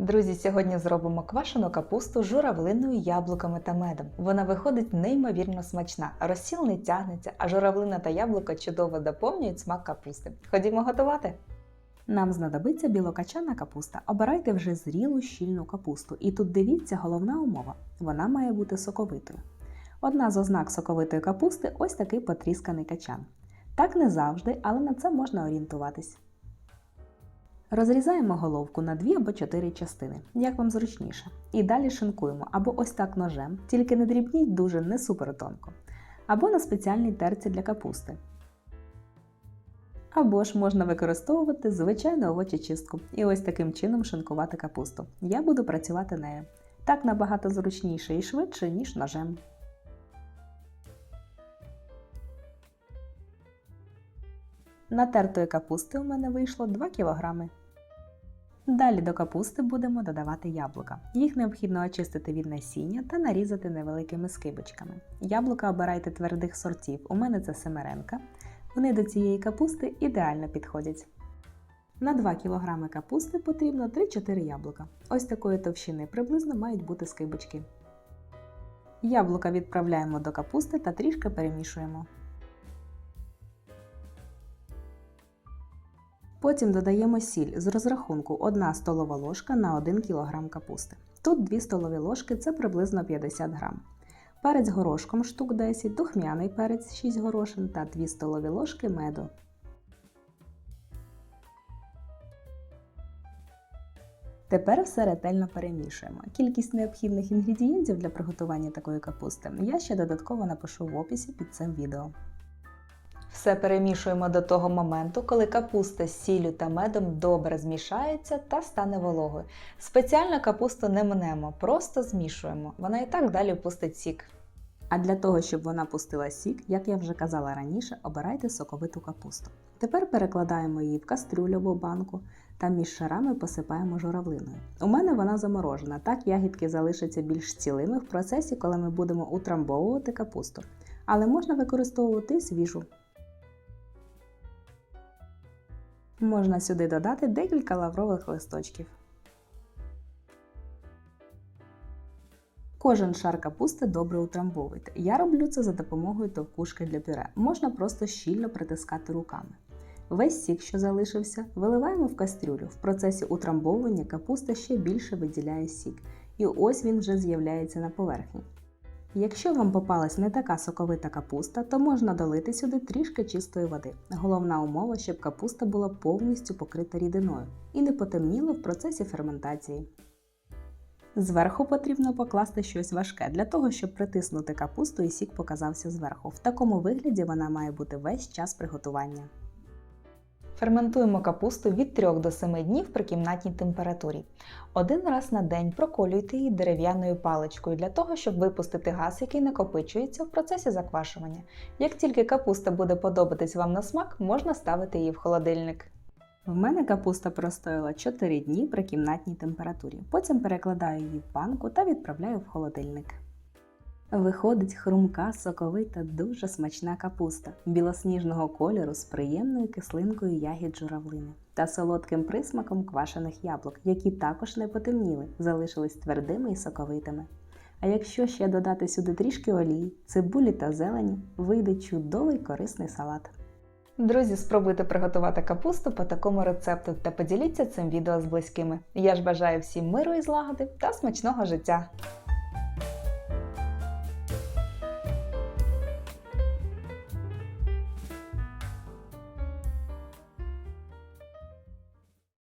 Друзі, сьогодні зробимо квашену капусту з журавлиною, яблуками та медом. Вона виходить неймовірно смачна, розсіл не тягнеться, а журавлина та яблука чудово доповнюють смак капусти. Ходімо готувати. Нам знадобиться білокачана капуста. Обирайте вже зрілу щільну капусту. І тут дивіться головна умова: вона має бути соковитою. Одна з ознак соковитої капусти ось такий потрісканий качан. Так не завжди, але на це можна орієнтуватись. Розрізаємо головку на дві або чотири частини, як вам зручніше. І далі шинкуємо або ось так ножем, тільки не дрібніть дуже не супер тонко, або на спеціальній терці для капусти. Або ж можна використовувати звичайну овочечистку і ось таким чином шинкувати капусту. Я буду працювати нею. Так набагато зручніше і швидше, ніж ножем. Натертої капусти у мене вийшло 2 кг. Далі до капусти будемо додавати яблука. Їх необхідно очистити від насіння та нарізати невеликими скибочками. Яблука обирайте твердих сортів, у мене це семеренка. Вони до цієї капусти ідеально підходять. На 2 кг капусти потрібно 3-4 яблука. Ось такої товщини приблизно мають бути скибочки. Яблука відправляємо до капусти та трішки перемішуємо. Потім додаємо сіль з розрахунку 1 столова ложка на 1 кг капусти. Тут 2 столові ложки це приблизно 50 г. Перець горошком штук 10, духмяний перець 6 горошин та 2 столові ложки меду. Тепер все ретельно перемішуємо. Кількість необхідних інгредієнтів для приготування такої капусти я ще додатково напишу в описі під цим відео. Все перемішуємо до того моменту, коли капуста з сіллю та медом добре змішається та стане вологою. Спеціально капусту не мнемо, просто змішуємо. Вона і так далі пустить сік. А для того, щоб вона пустила сік, як я вже казала раніше, обирайте соковиту капусту. Тепер перекладаємо її в кастрюлю або банку та між шарами посипаємо журавлиною. У мене вона заморожена, так ягідки залишаться більш цілими в процесі, коли ми будемо утрамбовувати капусту. Але можна використовувати свіжу. Можна сюди додати декілька лаврових листочків. Кожен шар капусти добре утрамбовуйте. Я роблю це за допомогою товкушки для пюре. Можна просто щільно притискати руками. Весь сік, що залишився, виливаємо в кастрюлю. В процесі утрамбовування капуста ще більше виділяє сік. І ось він вже з'являється на поверхні. Якщо вам попалась не така соковита капуста, то можна долити сюди трішки чистої води. Головна умова, щоб капуста була повністю покрита рідиною і не потемніла в процесі ферментації. Зверху потрібно покласти щось важке для того, щоб притиснути капусту і сік показався зверху. В такому вигляді вона має бути весь час приготування. Ферментуємо капусту від 3 до 7 днів при кімнатній температурі. Один раз на день проколюйте її дерев'яною паличкою для того, щоб випустити газ, який накопичується в процесі заквашування. Як тільки капуста буде подобатись вам на смак, можна ставити її в холодильник. В мене капуста простояла 4 дні при кімнатній температурі. Потім перекладаю її в банку та відправляю в холодильник. Виходить хрумка, соковита, дуже смачна капуста білосніжного кольору з приємною кислинкою ягід журавлини та солодким присмаком квашених яблук, які також не потемніли, залишились твердими і соковитими. А якщо ще додати сюди трішки олії, цибулі та зелені, вийде чудовий корисний салат. Друзі, спробуйте приготувати капусту по такому рецепту та поділіться цим відео з близькими. Я ж бажаю всім миру і злагоди та смачного життя!